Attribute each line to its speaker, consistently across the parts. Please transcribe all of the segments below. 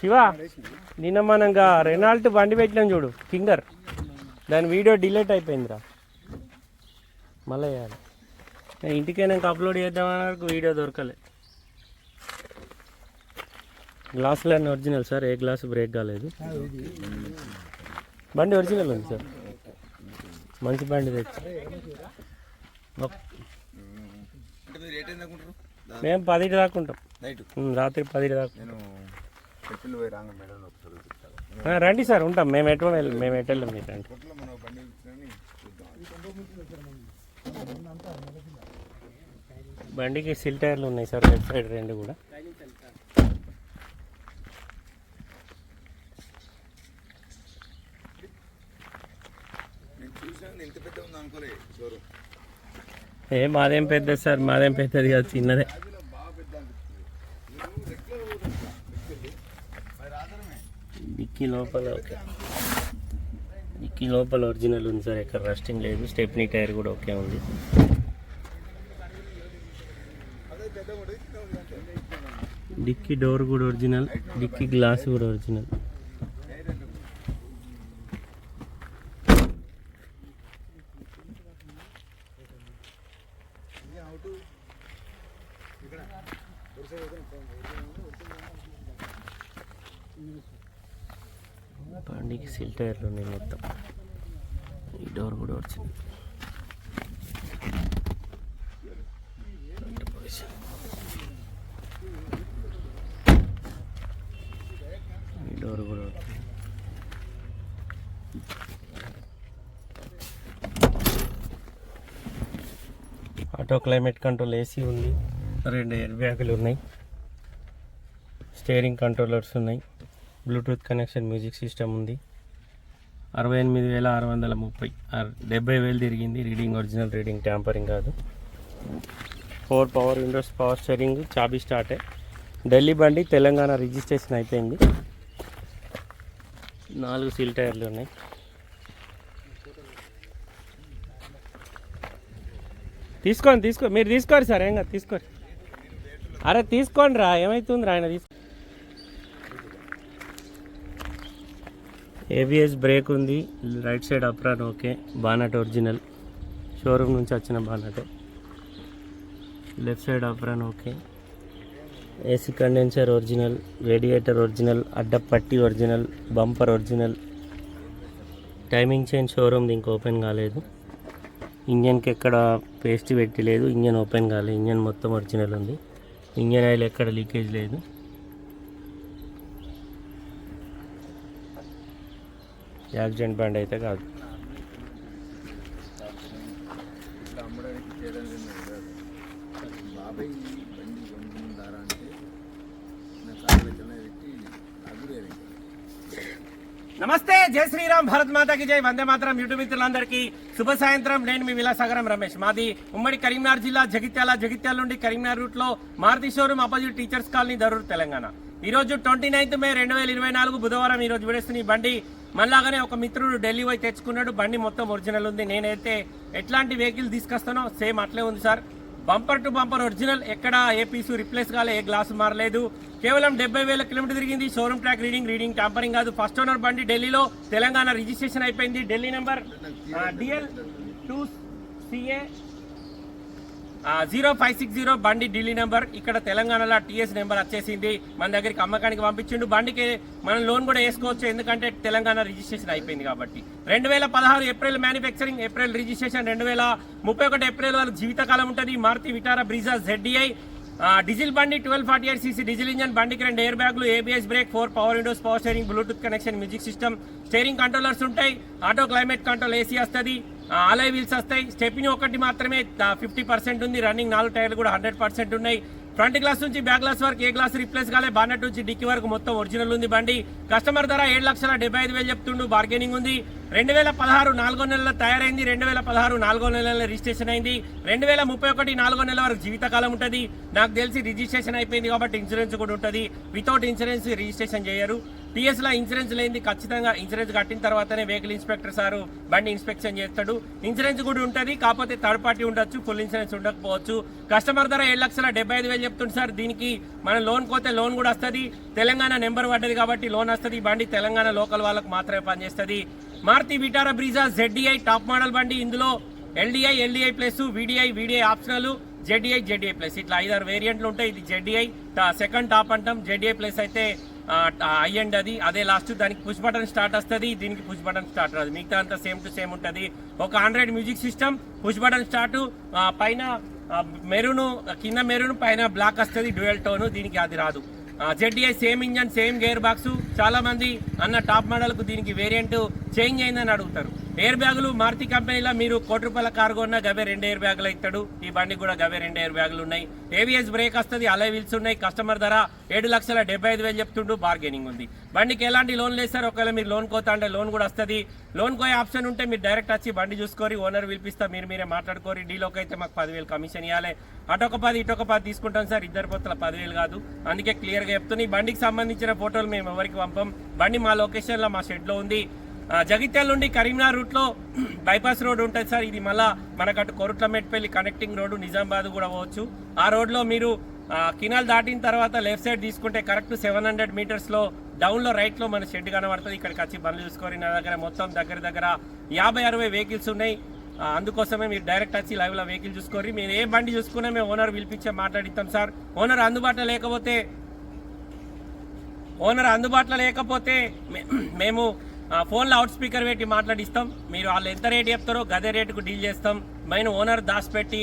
Speaker 1: శివ నిన్న మనంగా రెనాల్ట్ బండి పెట్టినాం చూడు ఫింగర్ దాని వీడియో డిలీట్ అయిపోయిందిరా. మళ్ళీ వేయాలి నేను ఇంటికైనాక అప్లోడ్ చేద్దామని వరకు వీడియో దొరకలే. గ్లాసులు అన్నీ ఒరిజినల్ సార్ ఏ గ్లాసు బ్రేక్ కాలేదు. బండి ఒరిజినల్ ఉంది సార్. మంచి బండి తెచ్చి. మేము పదిటి దాకా ఉంటాం. రాత్రి పదిటి దాకా.
Speaker 2: చెప్పులు పోయి రాంగ మేడం ఒకసారి
Speaker 1: ఆ, రండి సార్ ఉంటాం. మేము ఎటు వెళ్ళి మేము ఎటు వెళ్ళాం మీరు రండి
Speaker 2: కొట్లో మనం బండి ఇచ్చినని చూద్దాం.
Speaker 1: బండికి సిల్ టైర్లు ఉన్నాయి సార్ లెఫ్ట్ సైడ్ రెండు కూడా.
Speaker 2: నేను చూసాను ఇంత పెద్ద ఉంది అనుకోలే షోరూమ్.
Speaker 1: ఏ మాదేం పెద్ద సార్ మాదేం పెద్దది కాదు చిన్నదే. డిక్కీ లోపల ఓకే డిక్కీ లోపల ఒరిజినల్ ఉంది సార్ ఎక్కడ రస్టింగ్ లేదు. స్టెప్నీ టైర్ కూడా ఓకే ఉంది. డిక్కీ డోర్ కూడా ఒరిజినల్ డిక్కీ గ్లాస్ కూడా ఒరిజినల్. బండికి సిల్ టైర్లు ఉన్నాయి మొత్తం. ఈ డోర్ కూడా వచ్చింది. ఈ డోర్ కూడా వచ్చింది. ఆటో క్లైమేట్ కంట్రోల్ ఏసీ ఉంది. రెండు ఎయిర్ బ్యాగులు ఉన్నాయి. స్టీరింగ్ కంట్రోలర్స్ ఉన్నాయి. బ్లూటూత్ కనెక్షన్ మ్యూజిక్ సిస్టమ్ ఉంది. అరవై ఎనిమిది వేల ఆరు వందల ముప్పై. డెబ్బై వేలు తిరిగింది. రీడింగ్ ఒరిజినల్ రీడింగ్ ట్యాంపరింగ్ కాదు. Four power windows power steering చాబీ స్టార్టే. ఢిల్లీ బండి తెలంగాణ రిజిస్ట్రేషన్ అయిపోయింది. నాలుగు సీల్ టైర్లు ఉన్నాయి. తీసుకోండి తీసుకో మీరు తీసుకోరు సార్ ఏం కాదు తీసుకోరు అరే తీసుకోండి రా ఏమవుతుంది రా ఆయన తీసుకో? ఏబిఎస్ బ్రేక్ ఉంది. Right side apron okay bonnet original showroom నుంచి వచ్చిన బానటే left side apron okay AC condenser original radiator original అడ్డపట్టి original bumper original timing chain showroom దీనికి ఓపెన్ కాలేదు. ఇంజన్కి ఎక్కడ పేస్ట్ పెట్టి లేదు. ఇంజన్ ఓపెన్ కాలేదు ఇంజన్ మొత్తం ఒరిజినల్ ఉంది. ఇంజన్ ఆయిల్ ఎక్కడ లీకేజ్ లేదు. యాక్సిడెంట్ బ్యాండ్ అయితే కాదు.
Speaker 2: బాబాయ్ బండి అంటే నా పెట్టి
Speaker 1: నమస్తే జై శ్రీరామ్ భారత్ మాతాకి జై. వందే మాత్రం యూట్యూబ్ మిత్రులందరికీ శుభ సాయంత్రం. నేను మీ విలాసాగరం రమేష్. మాది ఉమ్మడి కరీంనగర్ జిల్లా జగిత్యాల జగిత్యాల నుండి కరీంనగర్ రూట్లో Maruti showroom opposite teachers colony Daroor Telangana. ఈరోజు ట్వంటీ నైన్త్ మే రెండు వేల ఇరవై నాలుగు బుధవారం ఈరోజు విడేస్తున్న ఈ బండి మళ్ళాగానే ఒక మిత్రుడు ఢిల్లీ పోయి తెచ్చుకున్నాడు. బండి మొత్తం ఒరిజినల్ ఉంది. నేనైతే ఎట్లాంటి వెహికల్ తీసుకొస్తానో సేమ్ అట్లే ఉంది sir. Bumper to bumper original. ఎక్కడ ఏ పీసు రిప్లేస్ కాలే ఏ గ్లాసు మారలేదు. కేవలం డెబ్బై వేల కిలోమీటర్ తిరిగింది. Showroom track reading reading tampering కాదు. ఫస్ట్ ఓనర్ బండి ఢిల్లీలో. తెలంగాణ రిజిస్ట్రేషన్ అయిపోయింది. Delhi number DL two CA zero five six zero బండి ఢిల్లీ నెంబర్. ఇక్కడ తెలంగాణలో టీఎస్ నెంబర్ వచ్చేసింది. మన దగ్గరికి అమ్మకానికి పంపించిండు. బండికి మనం లోన్ కూడా వేసుకోవచ్చు. ఎందుకంటే తెలంగాణ రిజిస్ట్రేషన్ అయిపోయింది కాబట్టి. రెండు వేల పదహారు ఏప్రిల్ మ్యానుఫ్యాక్చరింగ్ ఏప్రిల్ రిజిస్ట్రేషన్ రెండు వేల ముప్పై ఒకటి ఏప్రిల్ వరకు జీవితకాలం ఉంటుంది. Maruti Vitara Brezza ZDI diesel బండి twelve forty eight CC diesel engine బండికి రెండు ఎయిర్ బ్యాగ్లు ABS brake four power windows power steering bluetooth connection music system steering controllers ఉంటాయి. ఆటో క్లైమేట్ కంట్రోల్ ఏసీ వస్తుంది. అలై వీల్స్ వస్తాయి. Stepney ఒకటి మాత్రమే fifty percent ఉంది. రన్నింగ్ నాలుగు టైర్లు కూడా హండ్రెడ్ పర్సెంట్ ఉన్నాయి. ఫ్రంట్ గ్లాస్ నుంచి బ్యాక్ గ్లాస్ వరకు ఏ గ్లాస్ రిప్లేస్ కాలే. బానెట్ నుంచి డిక్కీ వరకు మొత్తం ఒరిజినల్ ఉంది బండి. కస్టమర్ ధర ఏడు లక్షల డెబ్బై ఐదు వేలు చెప్తుండు. బార్గెనింగ్ ఉంది. రెండు వేల పదహారు నాలుగో నెలలో తయారైంది. రెండు వేల పదహారు నాలుగో నెలలో రిజిస్ట్రేషన్ అయింది. రెండు వేల ముప్పై ఒకటి నాలుగో నెల వరకు జీవితకాలం ఉంటుంది. నాకు తెలిసి రిజిస్ట్రేషన్ అయిపోయింది కాబట్టి ఇన్సూరెన్స్ కూడా ఉంటుంది. వితౌట్ ఇన్సూరెన్స్ రిజిస్ట్రేషన్ చేయరు. టీఎస్ ఇన్సూరెన్స్ లేనిది ఖచ్చితంగా ఇన్సూరెన్స్ కట్టిన తర్వాతనే వెహికల్ ఇన్స్పెక్టర్ సారు బండి ఇన్స్పెక్షన్ చేస్తాడు. ఇన్సూరెన్స్ కూడా ఉంటుంది కాకపోతే థర్డ్ పార్టీ ఉండొచ్చు ఫుల్ ఇన్సూరెన్స్ ఉండకపోవచ్చు. కస్టమర్ ధర ఏడు లక్షల డెబ్బై ఐదు వేలు చెప్తుంది సార్. దీనికి మన లోన్ పోతే లోన్ కూడా వస్తుంది. తెలంగాణ నెంబర్ పడ్డది కాబట్టి లోన్ వస్తుంది. ఈ బండి తెలంగాణ లోకల్ వాళ్ళకు మాత్రమే పనిచేస్తుంది. Maruti Vitara Brezza ZDI top model బండి. ఇందులో LDI LDI plus VDI VDI optional ZDI ZDI plus ఇట్లా ఐదారు వేరియంట్లు ఉంటాయి. ఇది జెడ్డీఐ సెకండ్ టాప్ అంటాం. జెడ్డీఐ ప్లస్ అయితే ఐ అండ్ అది అదే లాస్ట్ దానికి పుష్ బటన్ స్టార్ట్ వస్తుంది దీనికి పుష్ బటన్ స్టార్ట్ రాదు. మిగతా అంతా సేమ్ టు సేమ్ ఉంటుంది. ఒక android music system push button start పైన మెరూను కింద మెరూన్ పైన బ్లాక్ వస్తుంది డ్యూయల్ టోను దీనికి అది రాదు. ZDI same engine same gear box చాలామంది అన్న టాప్ మోడల్కు దీనికి వేరియంట్ చేంజ్ అయిందని అడుగుతారు. ఎయిర్ బ్యాగులు మారుతి కంపెనీలో మీరు కోటి రూపాయల కారు కొన్నా గవే రెండు ఎయిర్ బ్యాగులు ఇస్తాడు. ఈ బండి కూడా గవే రెండు ఎయిర్ బ్యాగులు ఉన్నాయి. ఏవిఎస్ బ్రేక్ వస్తుంది అలై వీల్స్ ఉన్నాయి. కస్టమర్ ధర ఏడు లక్షల డెబ్బై ఐదు వేలు చెప్తుండు బార్గెనింగ్ ఉంది. బండికి ఎలాంటి లోన్ లేదు సార్. ఒకవేళ మీరు లోన్ కోతా అంటే లోన్ కూడా వస్తుంది. లోన్ కోయే ఆప్షన్ ఉంటే మీరు డైరెక్ట్ వచ్చి బండి చూసుకొని ఓనర్ పిలిపిస్తా మీరు మీరే మాట్లాడుకోరి. డీలోకి అయితే మాకు పదివేలు కమిషన్ ఇవ్వాలి అటొక పది ఇటొక పది తీసుకుంటాం సార్. ఇద్దరు పొత్తుల పదివేలు కాదు. అందుకే క్లియర్గా చెప్తున్నా. ఈ బండికి సంబంధించిన ఫోటోలు మేము ఎవరికి పంపం. బండి మా లొకేషన్లో మా షెడ్లో ఉంది. జగిత్యాల నుండి కరీంనగర్ రూట్లో బైపాస్ రోడ్ ఉంటుంది సార్. ఇది మళ్ళా మనకు అటు కొరుట్లమెట్పల్లి కనెక్టింగ్ రోడ్డు నిజామాబాద్ కూడా పోవచ్చు. ఆ రోడ్లో మీరు కినాల్ దాటిన తర్వాత లెఫ్ట్ సైడ్ తీసుకుంటే కరెక్ట్ సెవెన్ హండ్రెడ్ మీటర్స్లో డౌన్లో రైట్లో మన షెడ్ కనబడుతుంది. ఇక్కడికి వచ్చి బండ్లు చూసుకొని నా దగ్గర మొత్తం దగ్గర దగ్గర యాభై అరవై వెహికల్స్ ఉన్నాయి. అందుకోసమే మీరు డైరెక్ట్ వచ్చి లైవ్లో వెహికల్ చూసుకోరి మీరు ఏ బండి చూసుకున్నా మేము ఓనర్ పిలిపించే మాట్లాడిస్తాం సార్. ఓనర్ అందుబాటులో లేకపోతే ఓనర్ అందుబాటులో లేకపోతే మేము ఫోన్లో అవుట్ స్పీకర్ పెట్టి మాట్లాడిస్తాం. మీరు వాళ్ళు ఎంత రేట్ చెప్తారో గదే రేటుకు డీల్ చేస్తాం. మైన ఓనర్ దాచిపెట్టి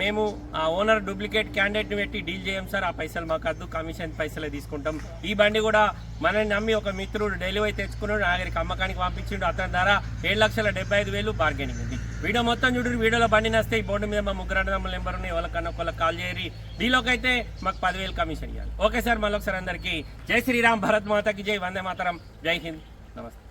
Speaker 1: మేము ఆ ఓనర్ డూప్లికేట్ క్యాండిడేట్ని పెట్టి డీల్ చేయం సార్. ఆ పైసలు మాకు వద్దు కమిషన్ పైసలే తీసుకుంటాం. ఈ బండి కూడా మనల్ని నమ్మి ఒక మిత్రుడు డెలివరీ తెచ్చుకున్నాడు నా అమ్మకానికి పంపించిండు. అతని ధర ఏడు లక్షల డెబ్బై ఐదు వేలు బార్గెనింగ్ ఉంది. వీడియో మొత్తం చూడు వీడియోలో బండి నస్తే ఈ బోర్డు మీద మా ముగ్గురు అన్నదమ్ముల నెంబర్ ఉన్నాయి. ఎవరికన్నా ఒకళ్ళకి కాల్ చేయరి డీలోకి అయితే మాకు పదివేలు కమిషన్ ఇవ్వాలి ఓకే సార్ మళ్ళీ ఒకసారి అందరికీ. జై శ్రీరామ్ భరత్ మాతకి జై వందే మాతరం. జై హింద్. నమస్తే